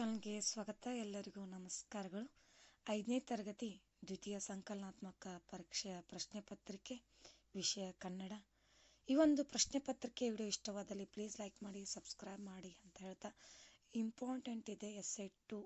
ಚಾನಲ್ಗೆ ಸ್ವಾಗತ. ಎಲ್ಲರಿಗೂ ನಮಸ್ಕಾರಗಳು. ಐದನೇ ತರಗತಿ ದ್ವಿತೀಯ ಸಂಕಲನಾತ್ಮಕ ಪರೀಕ್ಷೆಯ ಪ್ರಶ್ನೆ ಪತ್ರಿಕೆ, ವಿಷಯ ಕನ್ನಡ. ಈ ಒಂದು ಪ್ರಶ್ನೆ ಪತ್ರಿಕೆ ವಿಡಿಯೋ ಇಷ್ಟವಾದಲ್ಲಿ ಪ್ಲೀಸ್ ಲೈಕ್ ಮಾಡಿ ಸಬ್ಸ್ಕ್ರೈಬ್ ಮಾಡಿ ಅಂತ ಹೇಳ್ತಾ ಇಂಪಾರ್ಟೆಂಟ್ ಇದೆ S I two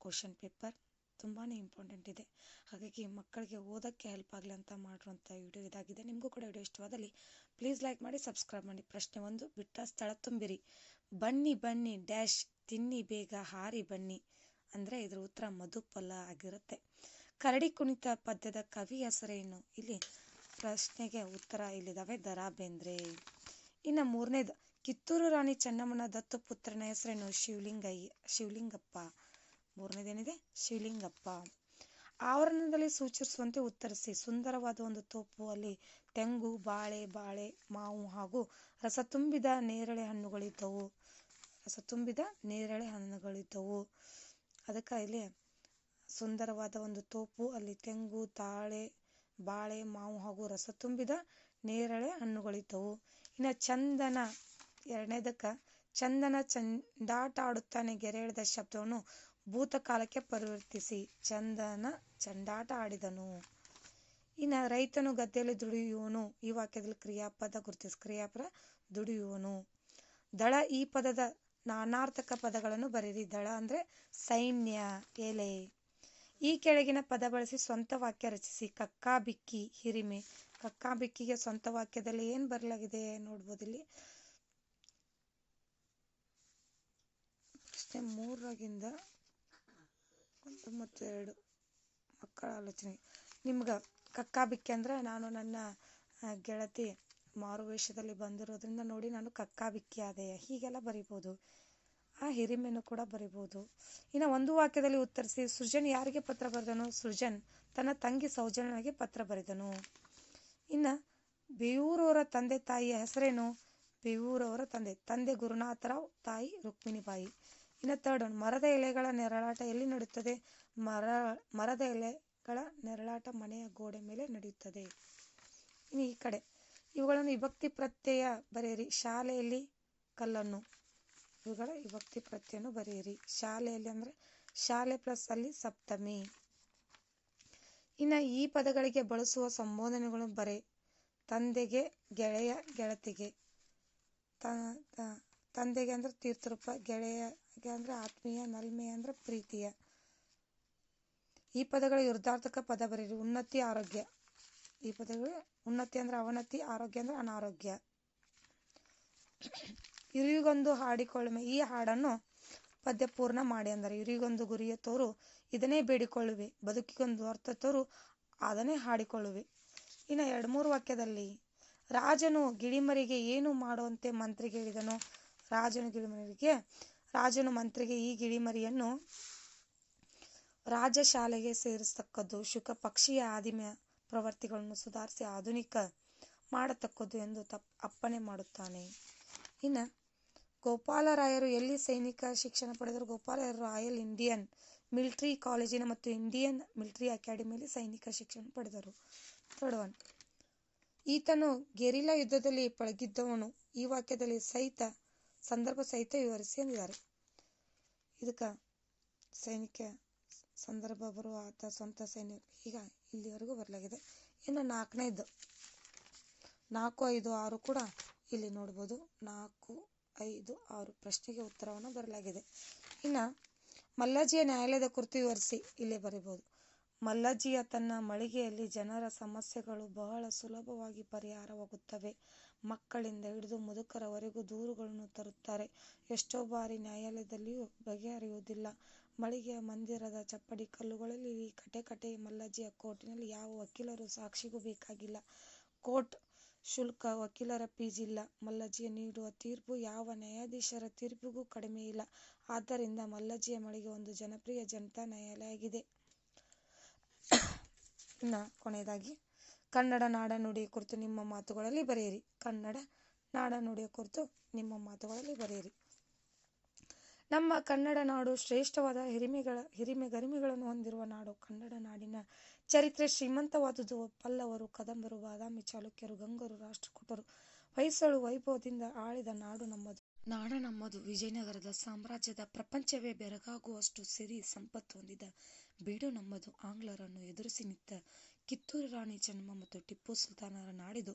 question paper ತುಂಬಾ ಇಂಪಾರ್ಟೆಂಟ್ ಇದೆ. ಹಾಗಾಗಿ ಮಕ್ಕಳಿಗೆ ಓದೋಕ್ಕೆ ಹೆಲ್ಪ್ ಆಗಲಿ ಅಂತ ಮಾಡಿರುವಂಥ ವಿಡಿಯೋ ಇದಾಗಿದೆ. ನಿಮಗೂ ಕೂಡ ವಿಡಿಯೋ ಇಷ್ಟವಾದಲ್ಲಿ ಪ್ಲೀಸ್ ಲೈಕ್ ಮಾಡಿ ಸಬ್ಸ್ಕ್ರೈಬ್ ಮಾಡಿ. ಪ್ರಶ್ನೆ ಒಂದು, ಬಿಟ್ಟ ಸ್ಥಳ ತುಂಬಿರಿ. ಬನ್ನಿ ಬನ್ನಿ, ಡ್ಯಾಶ್, ತಿನ್ನಿ, ಬೇಗ ಹಾರಿ ಬನ್ನಿ. ಅಂದರೆ ಇದ್ರ ಉತ್ತರ ಮಧುಫಲ ಆಗಿರುತ್ತೆ. ಕರಡಿ ಕುಣಿತ ಪದ್ಯದ ಕವಿ ಹೆಸರೇನು? ಇಲ್ಲಿ ಪ್ರಶ್ನೆಗೆ ಉತ್ತರ ಇಲ್ಲಿದಾವೆ. ದರಾ ಬೇಂದ್ರೆ ಇನ್ನು ಮೂರನೇದು, ಕಿತ್ತೂರು ರಾಣಿ ಚೆನ್ನಮ್ಮನ ದತ್ತು ಪುತ್ರನ ಹೆಸರೇನು? ಶಿವಲಿಂಗಯ್ಯ ಶಿವಲಿಂಗಪ್ಪ. ಮೂರನೇದೇನಿದೆ? ಶಿವಲಿಂಗಪ್ಪ. ಆವರಣದಲ್ಲಿ ಸೂಚಿಸುವಂತೆ ಉತ್ತರಿಸಿ. ಸುಂದರವಾದ ಒಂದು ತೋಪು, ಅಲ್ಲಿ ತೆಂಗು, ಬಾಳೆ ಬಾಳೆ, ಮಾವು ಹಾಗೂ ರಸ ತುಂಬಿದ ನೇರಳೆ ಹಣ್ಣುಗಳಿದ್ದವು. ರಸ ತುಂಬಿದ ನೇರಳೆ ಹಣ್ಣುಗಳಿದ್ದವು. ಅದಕ್ಕೆ ಇಲ್ಲಿ ಸುಂದರವಾದ ಒಂದು ತೋಪು, ಅಲ್ಲಿ ತೆಂಗು, ತಾಳೆ, ಬಾಳೆ, ಮಾವು ಹಾಗೂ ರಸ ತುಂಬಿದ ನೇರಳೆ ಹಣ್ಣುಗಳಿದ್ದವು. ಇನ್ನು ಚಂದನ, ಎರಡನೇದಕ್ಕೆ ಚಂದನ ಚಂಡಾಟ ಆಡುತ್ತಾನೆ ಗೆರೆ ಎಳೆದ ಶಬ್ದವನ್ನು ಭೂತಕಾಲಕ್ಕೆ ಪರಿವರ್ತಿಸಿ ಚಂದನ ಚಂಡಾಟ ಆಡಿದನು. ಇನ್ನು ರೈತನು ಗದ್ದೆಯಲ್ಲಿ ದುಡಿಯುವನು, ಈ ವಾಕ್ಯದಲ್ಲಿ ಕ್ರಿಯಾಪದ ಗುರುತಿಸಿ ಕ್ರಿಯಾಪದ ದುಡಿಯುವನು. ದಳ ಈ ಪದದ ನಾನಾರ್ಥಕ ಪದಗಳನ್ನು ಬರೆದಿದ್ದಾಳೆ ದಳ ಅಂದರೆ ಸೈನ್ಯ, ಎಲೆ. ಈ ಕೆಳಗಿನ ಪದ ಬಳಸಿ ಸ್ವಂತ ವಾಕ್ಯ ರಚಿಸಿ. ಕಕ್ಕಾ ಬಿಕ್ಕಿ, ಹಿರಿಮೆ. ಕಕ್ಕಾ ಬಿಕ್ಕಿಗೆ ಸ್ವಂತ ವಾಕ್ಯದಲ್ಲಿ ಏನು ಬರಲಾಗಿದೆ ನೋಡ್ಬೋದು ಇಲ್ಲಿ. ಪ್ರಶ್ನೆ ಮೂರಾಗಿಂದ ಒಂದು ಎರಡು ಮಕ್ಕಳ ಆಲೋಚನೆ. ನಿಮ್ಗೆ ಕಕ್ಕಾ ಬಿಕ್ಕಿ ಅಂದ್ರೆ ನಾನು ನನ್ನ ಗೆಳತಿ ಮಾರುವೇಷದಲ್ಲಿ ಬಂದಿರೋದ್ರಿಂದ ನೋಡಿ ನಾನು ಕಕ್ಕಾ ಆದೆ. ಹೀಗೆಲ್ಲ ಬರಿಬೋದು. ಆ ಹಿರಿಮೆನೂ ಕೂಡ ಬರಿಬೋದು. ಇನ್ನು ಒಂದು ವಾಕ್ಯದಲ್ಲಿ ಉತ್ತರಿಸಿ, ಸೃಜನ್ ಯಾರಿಗೆ ಪತ್ರ ಬರೆದನು? ಸೃಜನ್ ತನ್ನ ತಂಗಿ ಸೌಜನ್ಯನಿಗೆ ಪತ್ರ ಬರೆದನು. ಇನ್ನು, ಬೇವೂರವರ ತಂದೆ ತಾಯಿಯ ಹೆಸರೇನು? ಬೇವೂರವರ ತಂದೆ ತಂದೆ ಗುರುನಾಥರಾವ್ ತಾಯಿ ರುಕ್ಮಿಣಿಬಾಯಿ. ಇನ್ನು ತರ್ಡ್ ಒನ್ ಮರದ ಎಲೆಗಳ ನೆರಳಾಟ ಎಲ್ಲಿ ನಡೆಯುತ್ತದೆ? ಮರ, ಮರದ ಎಲೆಗಳ ನೆರಳಾಟ ಮನೆಯ ಗೋಡೆ ಮೇಲೆ ನಡೆಯುತ್ತದೆ. ಇನ್ನು ಈ ಕಡೆ ಇವುಗಳನ್ನು ವಿಭಕ್ತಿ ಪ್ರತ್ಯಯ ಬರೆಯಿರಿ. ಶಾಲೆಯಲ್ಲಿ ಕಲ್ಲನ್ನು. ಇವುಗಳ ವಿಭಕ್ತಿ ಪ್ರತ್ಯಯನ್ನು ಬರೆಯಿರಿ. ಶಾಲೆಯಲ್ಲಿ ಅಂದರೆ ಶಾಲೆ ಪ್ಲಸ್ ಅಲ್ಲಿ ಸಪ್ತಮಿ. ಇನ್ನು ಈ ಪದಗಳಿಗೆ ಬಳಸುವ ಸಂಬೋಧನೆಗಳು ಬರೆ. ತಂದೆಗೆ ಗೆಳೆಯ ಗೆಳತಿಗೆ. ತಂದೆಗೆ ಅಂದ್ರೆ ತೀರ್ಥರೂಪ, ಗೆಳೆಯಗೆ ಅಂದ್ರೆ ಆತ್ಮೀಯ, ನಲ್ಮೆಯ ಅಂದ್ರೆ ಪ್ರೀತಿಯ. ಈ ಪದಗಳ ವಿರುದ್ಧಾರ್ಥಕ ಪದ ಬರೀರಿ ಉನ್ನತಿ, ಆರೋಗ್ಯ. ಈ ಪದಗಳು ಉನ್ನತಿ ಅಂದ್ರೆ ಅವನತಿ, ಆರೋಗ್ಯ ಅಂದ್ರೆ ಅನಾರೋಗ್ಯ. ಇರಿಗೊಂದು ಹಾಡಿಕೊಳ್ಳುವೆ ಈ ಹಾಡನ್ನು ಪದ್ಯ ಪೂರ್ಣ ಮಾಡಿ ಅಂದರೆ ಇರಿಗೊಂದು ಗುರಿಯ ತೋರು ಇದನ್ನೇ ಬೇಡಿಕೊಳ್ಳುವೆ. ಬದುಕಿಗೊಂದು ಅರ್ಥ ತೋರು ಅದನ್ನೇ ಹಾಡಿಕೊಳ್ಳುವೆ. ಇನ್ನು ಎರಡು ಮೂರು ವಾಕ್ಯದಲ್ಲಿ, ರಾಜನು ಗಿಳಿಮರಿಗೆ ಏನು ಮಾಡುವಂತೆ ಮಂತ್ರಿಗೆ ಹೇಳಿದನು? ರಾಜನು ಗಿಳಿಮರಿಗೆ ರಾಜನು ಮಂತ್ರಿಗೆ ಈ ಗಿಳಿಮರಿಯನ್ನು ರಾಜಶಾಲೆಗೆ ಸೇರಿಸತಕ್ಕದ್ದು. ಶುಕ ಪಕ್ಷಿಯ ಆದಿಮ ಪ್ರವರ್ತಿಗಳನ್ನು ಸುಧಾರಿಸಿ ಆಧುನಿಕ ಮಾಡತಕ್ಕದ್ದು ಎಂದು ತಪ್ ಅಪ್ಪಣೆ ಮಾಡುತ್ತಾನೆ. ಇನ್ನು ಗೋಪಾಲರಾಯರು ಎಲ್ಲಿ ಸೈನಿಕ ಶಿಕ್ಷಣ ಪಡೆದರು? ಗೋಪಾಲರಾಯರು ರಾಯಲ್ ಇಂಡಿಯನ್ ಮಿಲಿಟರಿ ಕಾಲೇಜಿನ ಮತ್ತು ಇಂಡಿಯನ್ ಮಿಲಿಟರಿ ಅಕಾಡೆಮಿಯಲ್ಲಿ ಸೈನಿಕ ಶಿಕ್ಷಣ ಪಡೆದರು. ಥರ್ಡ್ ಒನ್ ಈತನು ಗೆರಿಲಾ ಯುದ್ಧದಲ್ಲಿ ಪಳಗಿದ್ದವನು. ಈ ವಾಕ್ಯದಲ್ಲಿ ಸಹಿತ, ಸಂದರ್ಭ ಸಹಿತ ವಿವರಿಸಿ ಎಂದಿದ್ದಾರೆ. ಇದಕ್ಕೆ ಸೈನಿಕ ಸಂದರ್ಭ ಬರುವ ಆತ ಸ್ವಂತ ಸೈನ್ಯ ಈಗ ಇಲ್ಲಿವರೆಗೂ ಬರಲಾಗಿದೆ. ಇನ್ನು ನಾಲ್ಕನೇದು, ನಾಲ್ಕು, ಐದು, ಆರು ಕೂಡ ಇಲ್ಲಿ ನೋಡ್ಬೋದು. ನಾಲ್ಕು, ಐದು, ಆರು ಪ್ರಶ್ನೆಗೆ ಉತ್ತರವನ್ನು ಬರಲಾಗಿದೆ. ಇನ್ನು ಮಲ್ಲಾಜಿಯ ನ್ಯಾಯಾಲಯದ ಕುರಿತು ವಿವರಿಸಿ ಇಲ್ಲಿ ಬರೀಬೋದು. ಮಲ್ಲಜ್ಜಿಯ ತನ್ನ ಮಳಿಗೆಯಲ್ಲಿ ಜನರ ಸಮಸ್ಯೆಗಳು ಬಹಳ ಸುಲಭವಾಗಿ ಪರಿಹಾರವಾಗುತ್ತವೆ. ಮಕ್ಕಳಿಂದ ಹಿಡಿದು ಮುದುಕರವರೆಗೂ ದೂರುಗಳನ್ನು ತರುತ್ತಾರೆ. ಎಷ್ಟೋ ಬಾರಿ ನ್ಯಾಯಾಲಯದಲ್ಲಿಯೂ ಬಗೆಹರಿಯುವುದಿಲ್ಲ. ಮಳಿಗೆಯ ಮಂದಿರದ ಚಪ್ಪಡಿ ಕಲ್ಲುಗಳಲ್ಲಿ ಕಟೆ ಕಟೆ ಮಲ್ಲಜ್ಜಿಯ ಕೋರ್ಟಿನಲ್ಲಿ ಯಾವ ವಕೀಲರು ಸಾಕ್ಷಿಗೂ ಬೇಕಾಗಿಲ್ಲ. ಕೋರ್ಟ್ ಶುಲ್ಕ ವಕೀಲರ ಫೀಸ್ ಇಲ್ಲ ಮಲ್ಲಜ್ಜಿಯ ನೀಡುವ ತೀರ್ಪು ಯಾವ ನ್ಯಾಯಾಧೀಶರ ತೀರ್ಪಿಗೂ ಕಡಿಮೆ ಇಲ್ಲ. ಆದ್ದರಿಂದ ಮಲ್ಲಜ್ಜಿಯ ಮಳಿಗೆ ಒಂದು ಜನಪ್ರಿಯ ಜನತಾ ನ್ಯಾಯಾಲಯ ಆಗಿದೆ ಇನ್ನು ಕೊನೆಯದಾಗಿ, ಕನ್ನಡ ನಾಡ ನುಡಿಯ ಕುರಿತು ನಿಮ್ಮ ಮಾತುಗಳಲ್ಲಿ ಬರೆಯಿರಿ. ಕನ್ನಡ ನಾಡ ನುಡಿಯ ಕುರಿತು ನಿಮ್ಮ ಮಾತುಗಳಲ್ಲಿ ಬರೆಯಿರಿ. ನಮ್ಮ ಕನ್ನಡ ನಾಡು ಶ್ರೇಷ್ಠವಾದ ಹಿರಿಮೆಗಳ, ಹಿರಿಮೆ ಗರಿಮೆಗಳನ್ನು ಹೊಂದಿರುವ ನಾಡು. ಕನ್ನಡ ನಾಡಿನ ಚರಿತ್ರೆ ಶ್ರೀಮಂತವಾದುದು. ಪಲ್ಲವರು, ಕದಂಬರು, ಬಾದಾಮಿ, ಚಾಲುಕ್ಯರು, ಗಂಗರು, ರಾಷ್ಟ್ರಕೂಟರು, ಹೊಯ್ಸಳು ವೈಭವದಿಂದ ಆಳಿದ ನಾಡು ನಮ್ಮದು. ನಾಡ ನಮ್ಮದು. ವಿಜಯನಗರದ ಸಾಮ್ರಾಜ್ಯದ ಪ್ರಪಂಚವೇ ಬೆರಗಾಗುವಷ್ಟು ಸಿರಿ ಸಂಪತ್ತು ಹೊಂದಿದ ಬೀಡು ನಮ್ಮದು. ಆಂಗ್ಲರನ್ನು ಎದುರಿಸಿ ನಿಂತ ಕಿತ್ತೂರು ರಾಣಿ ಚೆನ್ನಮ್ಮ ಮತ್ತು ಟಿಪ್ಪು ಸುಲ್ತಾನರ ನಾಡಿದು.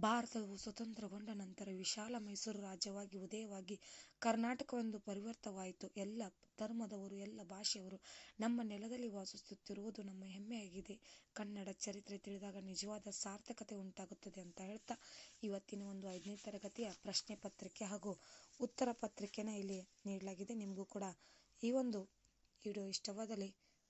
ಭಾರತವು ಸ್ವತಂತ್ರಗೊಂಡ ನಂತರ ವಿಶಾಲ ಮೈಸೂರು ರಾಜ್ಯವಾಗಿ ಉದಯವಾಗಿ ಕರ್ನಾಟಕವೆಂದು ಪರಿವರ್ತವಾಯಿತು. ಎಲ್ಲ ಧರ್ಮದವರು, ಎಲ್ಲ ಭಾಷೆಯವರು ನಮ್ಮ ನೆಲದಲ್ಲಿ ವಾಸಿಸುತ್ತಿರುವುದು ನಮ್ಮ ಹೆಮ್ಮೆಯಾಗಿದೆ. ಕನ್ನಡ ಚರಿತ್ರೆ ತಿಳಿದಾಗ ನಿಜವಾದ ಸಾರ್ಥಕತೆ ಉಂಟಾಗುತ್ತದೆ ಅಂತ ಹೇಳ್ತಾ ಇವತ್ತಿನ ಒಂದು ಐದನೇ ತರಗತಿಯ ಪ್ರಶ್ನೆ ಪತ್ರಿಕೆ ಹಾಗೂ ಉತ್ತರ ಪತ್ರಿಕೆನ ಇಲ್ಲಿ ನೀಡಲಾಗಿದೆ. ನಿಮಗೂ ಕೂಡ ಈ ಒಂದು ವಿಡಿಯೋ ಇಷ್ಟವಾದಲ್ಲಿ